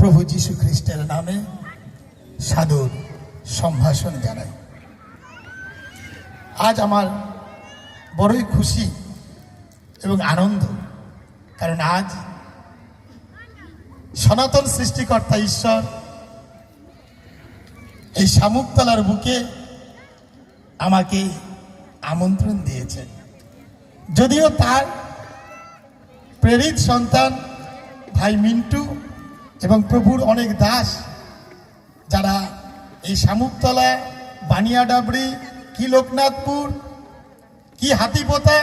প্রভু যীশু খ্রিস্টের নামে সাধুর সম্ভাষণ জানাই। আজ আমার বড়ই খুশি এবং আনন্দ, কারণ আজ সনাতন সৃষ্টিকর্তা ঈশ্বর এই শামুকতলার বুকে আমাকে আমন্ত্রণ দিয়েছেন। যদিও তার প্রেরিত সন্তান ভাই মিন্টু এবং প্রভুর অনেক দাস যারা এই শামুকতলা, বানিয়াডাবড়ি, কি লোকনাথপুর, কি হাতিপোতা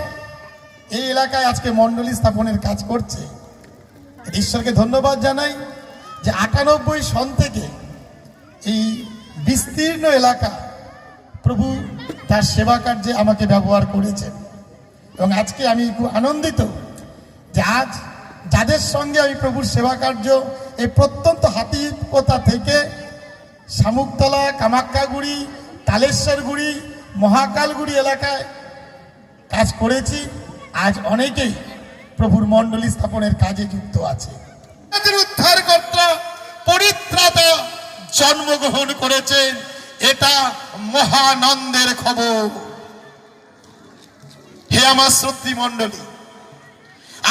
এই এলাকায় আজকে মণ্ডলী স্থাপনের কাজ করছে। ঈশ্বরকে ধন্যবাদ জানাই যে আটানব্বই সন থেকে এই বিস্তীর্ণ এলাকা প্রভু তার সেবা কার্যে আমাকে ব্যবহার করেছেন। এবং আজকে আমি খুব আনন্দিত যে আজ যাদের সঙ্গে আমি প্রভুর সেবা কার্য এই প্রত্যন্ত হাতিপোতা থেকে শামুকতলা, কামাক্কাগুড়ি, তালেশ্বরগুড়ি, মহাকালগুড়ি এলাকায় কাজ করেছি। আজ অনেকেই প্রভুর মণ্ডলী স্থাপনের কাজে যুক্ত আছে। উদ্ধারকর্তা পরিত্রাতা জন্মগ্রহণ করেছেন। এটা মহানন্দের খবর। হে আমার মণ্ডলী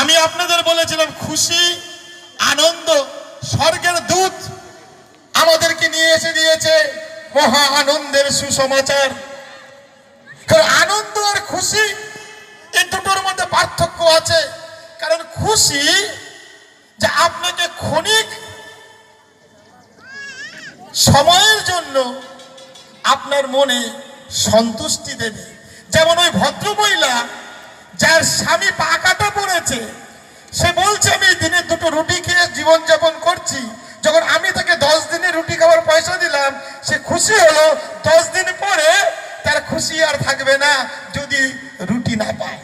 আমি আপনাদের বলেছিলাম খুশি, আনন্দ স্বর্গের দূত আমাদেরকে নিয়ে এসে দিয়েছে মহা আনন্দের সুসমাচার। আনন্দ আর খুশি এই দুটোর মধ্যে পার্থক্য আছে। কারণ খুশি যে আপনাকে ক্ষণিক সময়ের জন্য আপনার মনে সন্তুষ্টি দেবে। যেমন ওই ভদ্র মহিলা যার স্বামী পাকাটা পড়েছে, সে বলছে, আমি দিনে দুটো রুটি খেয়ে জীবনযাপন করছি যখন আমি তাকে দশ দিনে রুটি খাওয়ার পয়সা দিলাম সে খুশি হলো দশ দিন পরে তার খুশি আর থাকবে না যদি রুটি না পায়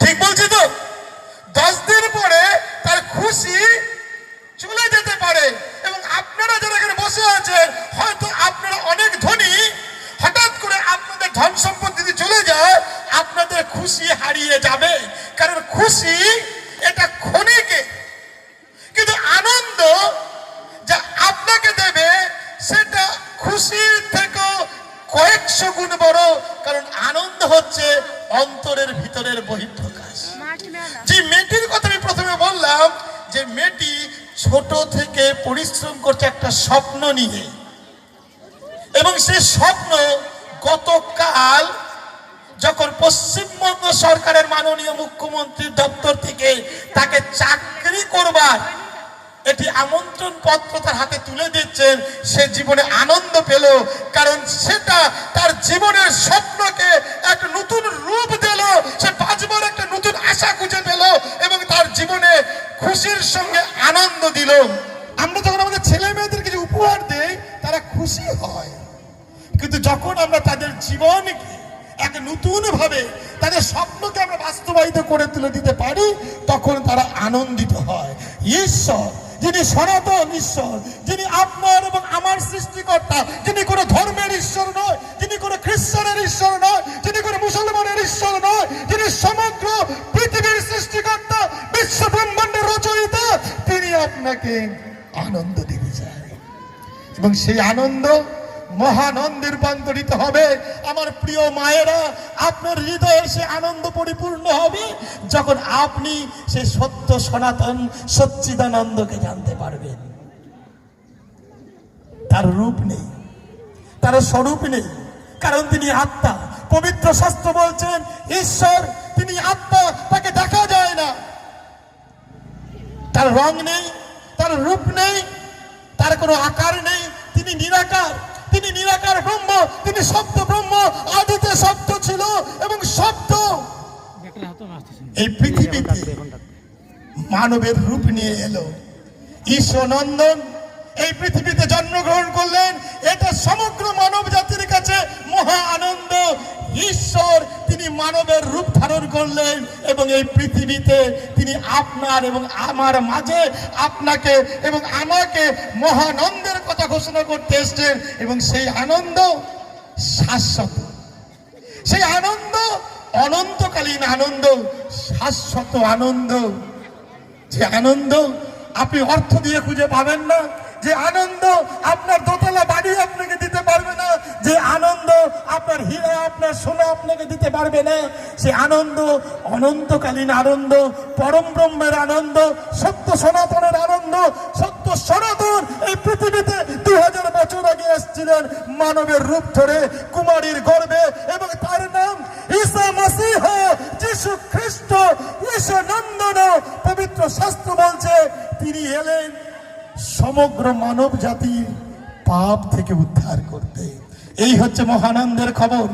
ঠিক বলছি তো দশ দিন পরে তার খুশি চলে যেতে পারে এবং আপনারা যারা এখানে বসে আছেন হয়তো আপনারা অনেক ধনী হঠাৎ করে আপনাদের ধন সম্পত্তি যদি চলে যায় আপনাদের খুশি হারিয়ে যাবে কারণ খুশি এটা ক্ষণিকে কিন্তু আনন্দ যা আপনাকে দেবে সেটা খুশির থেকেও কয়েকশো গুণ বড় কারণ আনন্দ হচ্ছে অন্তরের ভিতরের বহিঃপ্রকাশ। যে মেয়েটির কথা আমি প্রথমে বললাম যে মেয়েটি ছোট থেকে পরিশ্রম করছে একটা স্বপ্ন নিয়ে। এবং সে স্বপ্ন গতকাল যখন পশ্চিমবঙ্গ সরকারের মাননীয় মুখ্যমন্ত্রীর দপ্তর থেকে তাকে চাকরি করবার এটি আমন্ত্রণ পত্র তার হাতে তুলে দিচ্ছেন। সে জীবনে আনন্দ পেল, কারণ সেটা তার জীবনের স্বপ্নকে এক নতুন রূপ দিল। সে বাঁচবার একটা নতুন আশা খুঁজে পেল এবং তার জীবনে খুশির সঙ্গে আনন্দ দিল। আমরা যখন আমাদের ছেলে মেয়েদের কিছু উপহার দেই, তারা খুশি হয়। কিন্তু যখন আমরা তাদের জীবনকে এক নতুন ভাবে তাদের স্বপ্নকে আমরা বাস্তবায়িত করে তুলে দিতে পারি, তখন তারা আনন্দিত হয়। ঈশ্বর যিনি সনাতন ঈশ্বর, যিনি আপনার এবং আমার সৃষ্টিকর্তা, যিনি কোনো ধর্মের ঈশ্বর নয়, যিনি কোনো খ্রিস্টানের ঈশ্বর নয়, যিনি কোনো মুসলমানের ঈশ্বর নয়, যিনি সমগ্র পৃথিবীর সৃষ্টিকর্তা, বিশ্ব ব্রহ্মাণ্ডের রচয়িতা, তিনি আপনাকে আনন্দ দিতে চায়। এবং সেই আনন্দ মহানন্দে রূপান্তরিত হবে। আমার প্রিয় মায়েরা, আপনার হৃদয়ে সে আনন্দ পরিপূর্ণ হবে। যখন আপনি সে সত্য সনাতন সচ্চিদানন্দকে জানতে পারবেন, তার রূপ নেই, তার স্বরূপ নেই, কারণ তিনি আত্মা। পবিত্র শাস্ত্র বলছেন, ঈশ্বর, তিনি আত্মা, তাকে দেখা যায় না। তার রং নেই, তার রূপ নেই, তার কোনো আকার নেই, তিনি নিরাকার তিনি নিরাকার ব্রহ্ম, তিনি শব্দ ব্রহ্ম, আদিতে শব্দ ছিল এবং শব্দ এই পৃথিবীতে মানবের রূপ নিয়ে এলো। ঈশ্বরনন্দন, এই পৃথিবীতে জন্মগ্রহণ করলেন। এটা সমগ্র মানব জাতির কাছে মহা আনন্দ। ঈশ্বর, তিনি মানবের রূপ ধারণ করলেন এবং এই পৃথিবীতে তিনি আপনার এবং আমার মাঝে আপনাকে এবং আমাকে মহানন্দের কথা ঘোষণা করতে এসছেন এবং সেই আনন্দ শাশ্বত। সেই আনন্দ অনন্তকালীন আনন্দ, শাশ্বত আনন্দ। যে আনন্দ আপনি অর্থ দিয়ে খুঁজে পাবেন না, যে আনন্দ আপনার দোতলা বাড়ি আপনাকে দিতে পারবে না, যে আনন্দ আপনার হীরা, আপনার সোনা আপনাকে দিতে পারবে না, সে আনন্দ অনন্তকালীন আনন্দ, পরম ব্রহ্মের আনন্দ, সত্য সনাতনের আনন্দ, সত্য সনাতন এই পৃথিবীতে দুই হাজার বছর আগে এসেছিলেন মানবের রূপ ধরে কুমারীর গর্বে এবং তার নাম মসিহ যিশু খ্রিস্ট ঈশা নন্দন পবিত্র শাস্ত্র বলছে, তিনি এলেন সমগ্র মানব জাতির পাপ থেকে উদ্ধার করতে। এই হচ্ছে মহানন্দের খবর।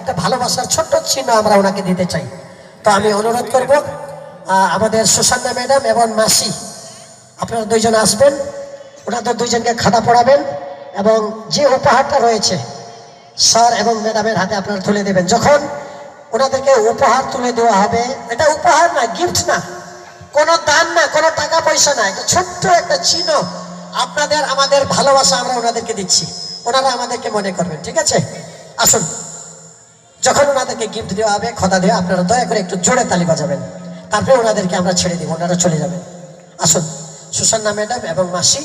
একটা ভালোবাসার ছোট্ট চিহ্ন আমরা ওনাকে দিতে চাই। তো আমি অনুরোধ করব আমাদের সুসান্না ম্যাডাম এবং মাসি, আপনারা দুইজন আসবেন, ওনাদের দুইজনকে খাতা পড়াবেন এবং যে উপহারটা রয়েছে, স্যার এবং ম্যাডামের হাতে আপনারা তুলে দেবেন। যখন ওনাদেরকে উপহার তুলে দেওয়া হবে, এটা উপহার না গিফট না, কোনো দান না, কোনো টাকা পয়সা না, এটা ছোট্ট একটা চিহ্ন আপনাদের, আমাদের ভালোবাসা আমরা ওনাদেরকে দিচ্ছি। ওনারা আমাদেরকে মনে করবেন, ঠিক আছে? আসুন। যখন ওনাদেরকে গিফট দেওয়া হবে খতা দেওয়া, আপনারা দয়া করে একটু জোরে তালি বাজাবেন। তারপরে ওনাদেরকে আমরা ছেড়ে দিব, ওনারা চলে যাবেন। আসুন, সুসন্না ম্যাডাম এবং মাসি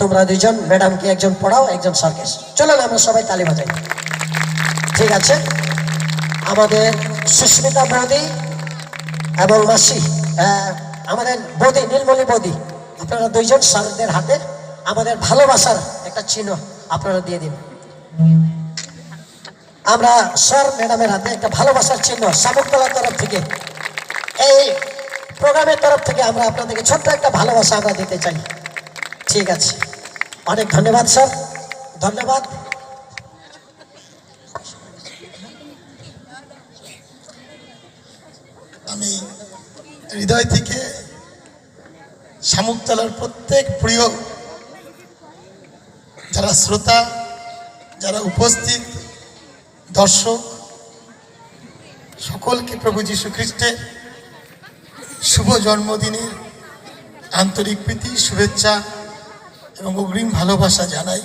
তোমরা দুইজন, ম্যাডামকে একজন পড়াও, একজন সার্কেস চলো আমরা সবাই তালি বাজাই। ঠিক আছে? আমাদের সুস্মিতা বৌদি এবং মাসি আমাদের বৌদি, নীলমণি বৌদি, আপনারা দুইজন স্যারদের হাতে আমাদের ভালোবাসার একটা চিহ্ন আপনারা দিয়ে দিন। আমরা স্যার ম্যাডামের হাতে একটা ভালোবাসার চিহ্ন শামুকতলার তরফ থেকে। এই প্রোগ্রামের তরফ থেকে আমরা আপনাদেরকে ছোট্ট একটা ভালোবাসা আমরা দিতে চাই। ঠিক আছে। অনেক ধন্যবাদ, স্যার। ধন্যবাদ। আমি হৃদয় থেকে শামুকতলার প্রত্যেক প্রিয় যারা শ্রোতা, যারা উপস্থিত দর্শক, সকলকে প্রভু যীশু খ্রিস্টের শুভ জন্মদিনের আন্তরিক প্রীতি, শুভেচ্ছা এবং অগ্রিম ভালোবাসা জানাই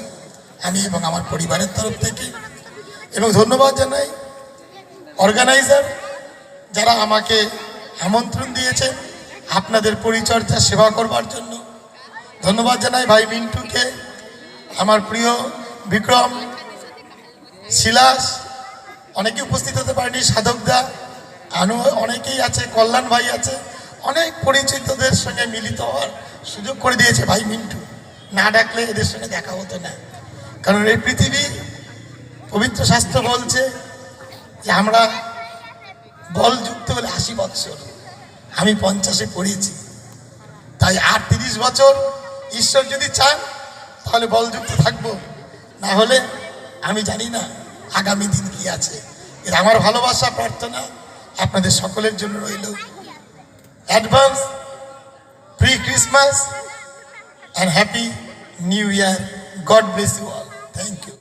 আমি এবং আমার পরিবারের তরফ থেকে। এবং ধন্যবাদ জানাই অর্গানাইজার যারা আমাকে আমন্ত্রণ দিয়েছে আপনাদের পরিচর্যা, সেবা করবার জন্য। ধন্যবাদ জানাই ভাই মিন্টুকে, আমার প্রিয় বিক্রম, শিলাস অনেকে উপস্থিত হতে পারেনি সাধকদা আনু অনেকেই আছে, কল্যাণ ভাই আছে, অনেক পরিচিতদের সঙ্গে মিলিত হওয়ার সুযোগ করে দিয়েছে ভাই মিন্টু। না ডাকলে এদের সঙ্গে দেখা হতো না। কারণ এই পৃথিবী পবিত্র শাস্ত্র বলছে যে আমরা বলযুক্ত হলে আশি বৎসর, আমি পঞ্চাশে পড়েছি। তাই আর তিরিশ বছর ঈশ্বর যদি চান, তাহলে বলযুক্ত থাকব। না হলে আমি জানি না। আগামী দিন কি আছে? আমার ভালোবাসা প্রার্থনা আপনাদের সকলের জন্য রইল। Advance pre Christmas and happy new year God bless you all thank you